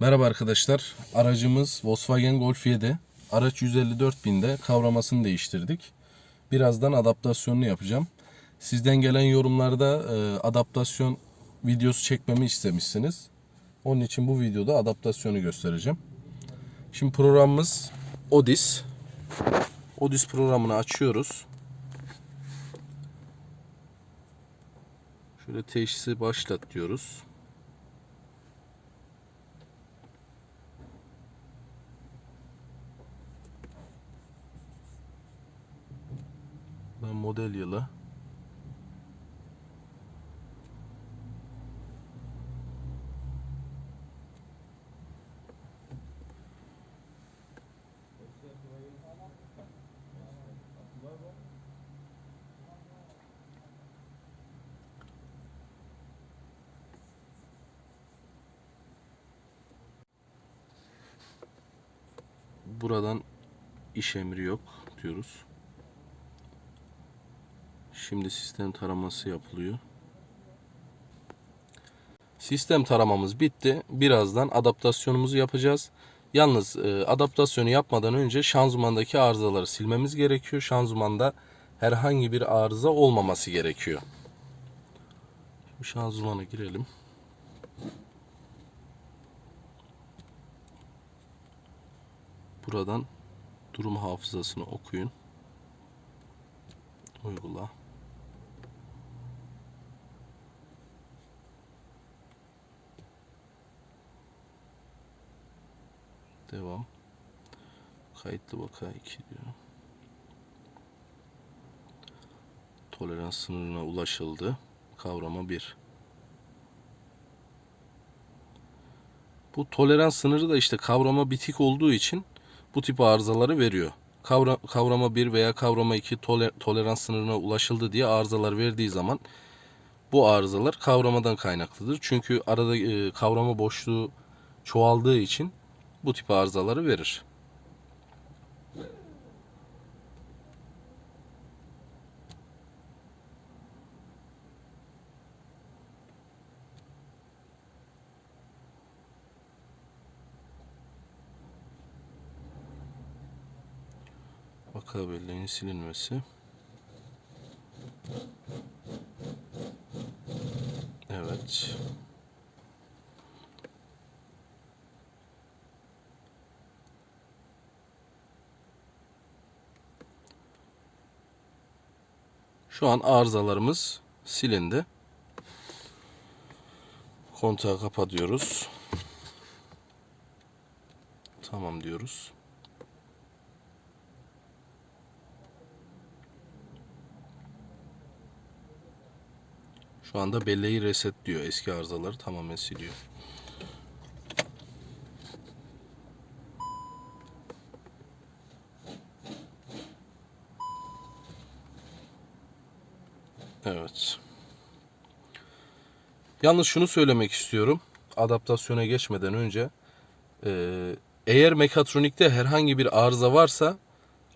Merhaba arkadaşlar. Aracımız Volkswagen Golf 7. Araç 154 binde kavramasını değiştirdik. Birazdan adaptasyonunu yapacağım. Sizden gelen yorumlarda e, adaptasyon videosu çekmemi istemişsiniz. Onun için bu videoda adaptasyonu göstereceğim. Şimdi programımız Odis. Odis programını açıyoruz. Şöyle teşhisi başlat diyoruz. Buradan iş emri yok diyoruz. Şimdi sistem taraması yapılıyor. Sistem taramamız bitti. Birazdan adaptasyonumuzu yapacağız. Yalnız e, adaptasyonu yapmadan önce şanzımandaki arızaları silmemiz gerekiyor. Şanzımanda herhangi bir arıza olmaması gerekiyor. Şanzımana girelim. Buradan durum hafızasını okuyun. Uygula. Devam. Kayıtlı vaka 2 diyor. Tolerans sınırına ulaşıldı. Kavrama 1. Bu tolerans sınırı da işte kavrama bitik olduğu için bu tip arızaları veriyor. Kavra, kavrama 1 veya kavrama 2 toler, tolerans sınırına ulaşıldı diye arızalar verdiği zaman bu arızalar kavramadan kaynaklıdır. Çünkü arada e, kavrama boşluğu çoğaldığı için bu tip arızaları verir. Vaka belleğinin silinmesi. Evet. Şu an arızalarımız silindi. Kontağı kapatıyoruz. Tamam diyoruz. Şu anda belleği resetliyor. Eski arızaları tamamen siliyor. Evet. Yalnız şunu söylemek istiyorum. Adaptasyona geçmeden önce. Ee, eğer mekatronikte herhangi bir arıza varsa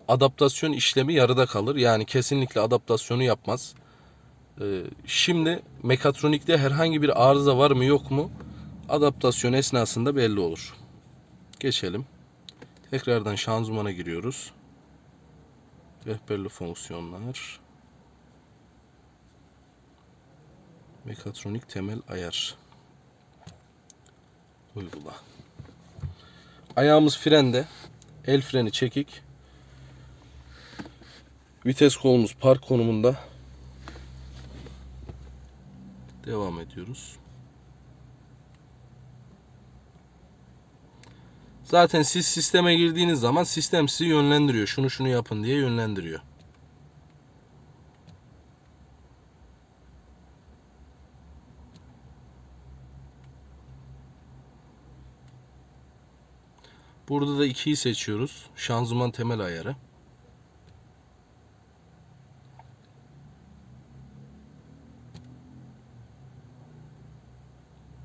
adaptasyon işlemi yarıda kalır. Yani kesinlikle adaptasyonu yapmaz. Ee, Şimdi mekatronikte herhangi bir arıza var mı yok mu adaptasyon esnasında belli olur. Geçelim. Tekrardan şanzımana giriyoruz. Rehberli fonksiyonlar. Mekatronik temel ayar. Uygula. Ayağımız frende. El freni çekik. Vites kolumuz park konumunda. Devam ediyoruz. Zaten siz sisteme girdiğiniz zaman sistem sizi yönlendiriyor. Şunu şunu yapın diye yönlendiriyor. Burada da 2'yi seçiyoruz. Şanzıman temel ayarı.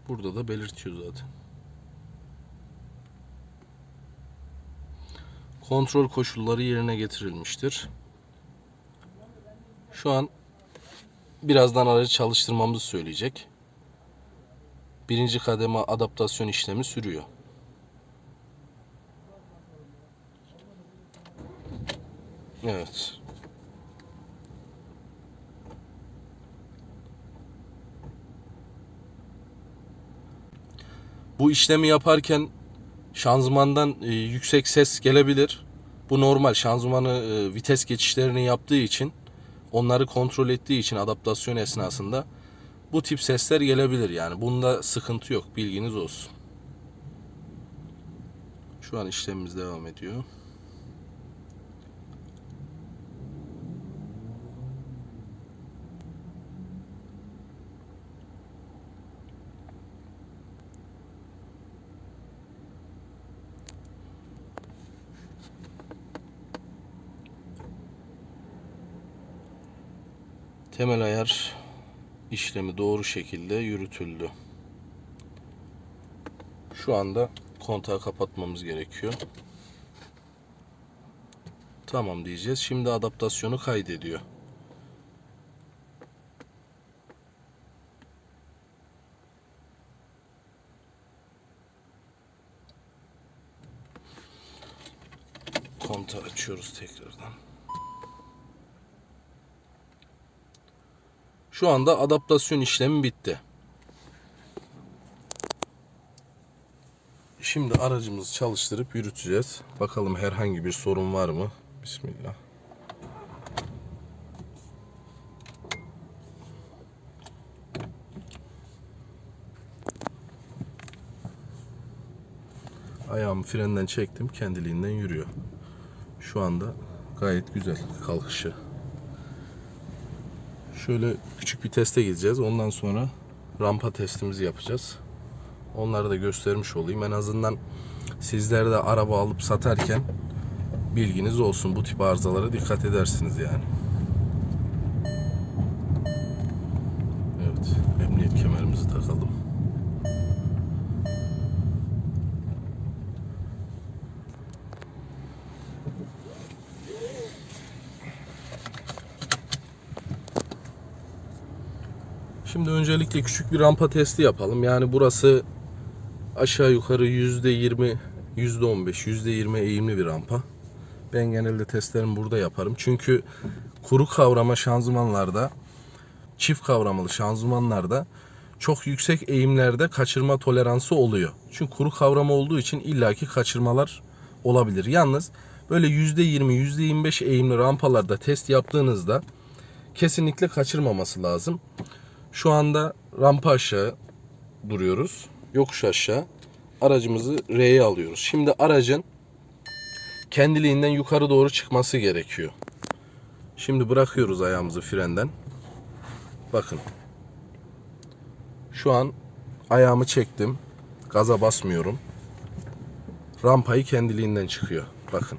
Burada da belirtiyor zaten. Kontrol koşulları yerine getirilmiştir. Şu an birazdan aracı çalıştırmamızı söyleyecek. Birinci kademe adaptasyon işlemi sürüyor. Evet. Bu işlemi yaparken şanzımandan e, yüksek ses gelebilir. Bu normal. Şanzımanı e, vites geçişlerini yaptığı için, onları kontrol ettiği için adaptasyon esnasında bu tip sesler gelebilir. Yani bunda sıkıntı yok. Bilginiz olsun. Şu an işlemimiz devam ediyor. Temel ayar işlemi doğru şekilde yürütüldü. Şu anda kontağı kapatmamız gerekiyor. Tamam diyeceğiz. Şimdi adaptasyonu kaydediyor. Kontağı açıyoruz tekrardan. Şu anda adaptasyon işlemi bitti. Şimdi aracımızı çalıştırıp yürüteceğiz. Bakalım herhangi bir sorun var mı? Bismillah. Ayağımı frenden çektim. Kendiliğinden yürüyor. Şu anda gayet güzel kalkışı. Şöyle küçük bir teste gideceğiz. Ondan sonra rampa testimizi yapacağız. Onları da göstermiş olayım. En azından sizler de araba alıp satarken bilginiz olsun. Bu tip arızalara dikkat edersiniz yani. Şimdi öncelikle küçük bir rampa testi yapalım. Yani burası aşağı yukarı %20, %15, %20 eğimli bir rampa. Ben genelde testlerimi burada yaparım. Çünkü kuru kavrama şanzımanlarda, çift kavramalı şanzımanlarda çok yüksek eğimlerde kaçırma toleransı oluyor. Çünkü kuru kavrama olduğu için illaki kaçırmalar olabilir. Yalnız böyle %20, %25 eğimli rampalarda test yaptığınızda kesinlikle kaçırmaması lazım. Şu anda rampa aşağı duruyoruz. Yokuş aşağı. Aracımızı R'ye alıyoruz. Şimdi aracın kendiliğinden yukarı doğru çıkması gerekiyor. Şimdi bırakıyoruz ayağımızı frenden. Bakın. Şu an ayağımı çektim. Gaza basmıyorum. Rampayı kendiliğinden çıkıyor. Bakın.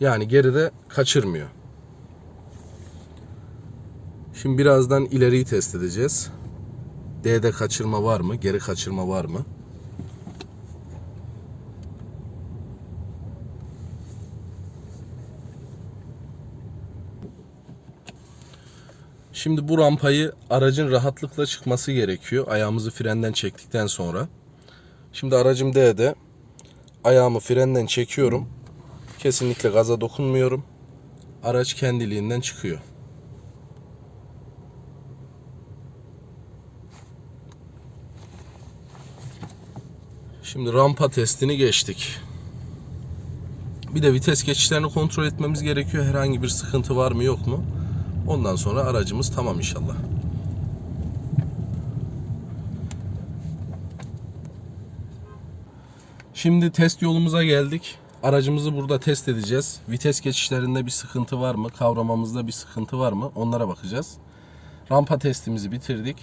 Yani geride kaçırmıyor. Şimdi birazdan ileriyi test edeceğiz. D'de kaçırma var mı? Geri kaçırma var mı? Şimdi bu rampayı aracın rahatlıkla çıkması gerekiyor. Ayağımızı frenden çektikten sonra. Şimdi aracım D'de. Ayağımı frenden çekiyorum. Kesinlikle gaza dokunmuyorum. Araç kendiliğinden çıkıyor. Şimdi rampa testini geçtik. Bir de vites geçişlerini kontrol etmemiz gerekiyor. Herhangi bir sıkıntı var mı yok mu? Ondan sonra aracımız tamam inşallah. Şimdi test yolumuza geldik. Aracımızı burada test edeceğiz. Vites geçişlerinde bir sıkıntı var mı? Kavramamızda bir sıkıntı var mı? Onlara bakacağız. Rampa testimizi bitirdik.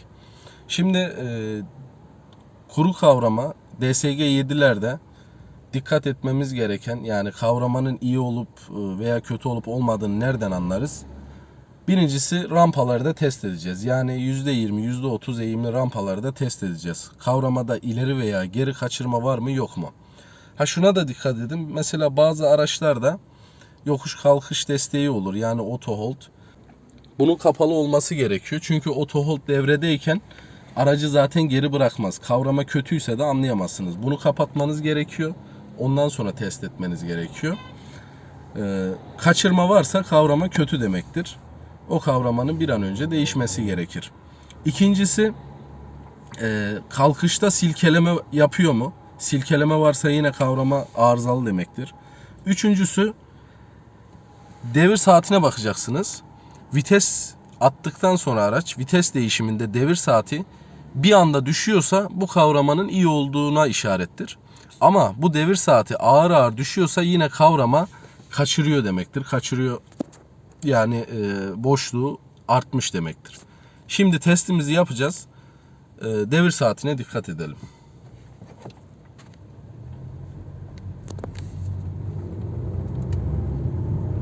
Şimdi e, kuru kavrama DSG 7'lerde dikkat etmemiz gereken yani kavramanın iyi olup e, veya kötü olup olmadığını nereden anlarız? Birincisi rampalarda test edeceğiz. Yani %20, %30 eğimli rampalarda test edeceğiz. Kavramada ileri veya geri kaçırma var mı yok mu? Ha şuna da dikkat edin. Mesela bazı araçlarda yokuş kalkış desteği olur. Yani auto hold. Bunun kapalı olması gerekiyor. Çünkü auto hold devredeyken aracı zaten geri bırakmaz. Kavrama kötüyse de anlayamazsınız. Bunu kapatmanız gerekiyor. Ondan sonra test etmeniz gerekiyor. Ee, kaçırma varsa kavrama kötü demektir. O kavramanın bir an önce değişmesi gerekir. İkincisi e, kalkışta silkeleme yapıyor mu? Silkeleme varsa yine kavrama arızalı demektir. Üçüncüsü devir saatine bakacaksınız. Vites attıktan sonra araç vites değişiminde devir saati bir anda düşüyorsa bu kavramanın iyi olduğuna işarettir. Ama bu devir saati ağır ağır düşüyorsa yine kavrama kaçırıyor demektir. Kaçırıyor yani e, boşluğu artmış demektir. Şimdi testimizi yapacağız. E, devir saatine dikkat edelim.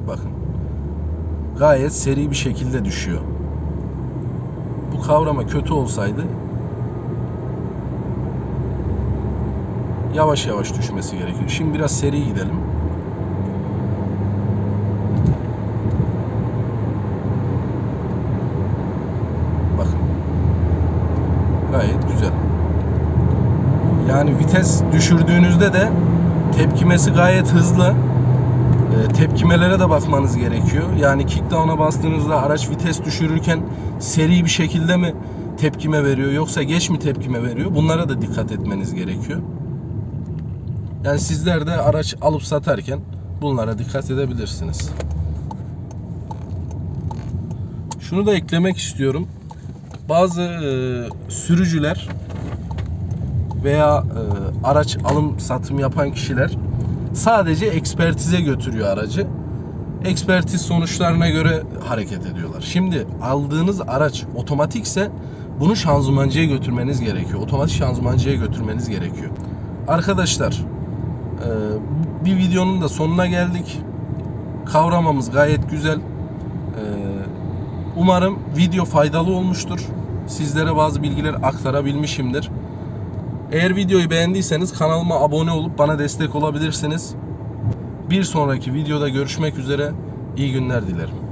Bakın. Gayet seri bir şekilde düşüyor. Bu kavrama kötü olsaydı yavaş yavaş düşmesi gerekiyor. Şimdi biraz seri gidelim. Bakın. Gayet güzel. Yani vites düşürdüğünüzde de tepkimesi gayet hızlı. E, tepkimelere de bakmanız gerekiyor. Yani kickdown'a bastığınızda araç vites düşürürken seri bir şekilde mi tepkime veriyor yoksa geç mi tepkime veriyor? Bunlara da dikkat etmeniz gerekiyor. Yani sizler de araç alıp satarken bunlara dikkat edebilirsiniz. Şunu da eklemek istiyorum. Bazı e, sürücüler veya e, araç alım satım yapan kişiler sadece ekspertize götürüyor aracı. Ekspertiz sonuçlarına göre hareket ediyorlar. Şimdi aldığınız araç otomatikse bunu şanzımancıya götürmeniz gerekiyor. Otomatik şanzımancıya götürmeniz gerekiyor. Arkadaşlar e, bir videonun da sonuna geldik. Kavramamız gayet güzel. E, Umarım video faydalı olmuştur. Sizlere bazı bilgiler aktarabilmişimdir. Eğer videoyu beğendiyseniz kanalıma abone olup bana destek olabilirsiniz. Bir sonraki videoda görüşmek üzere. İyi günler dilerim.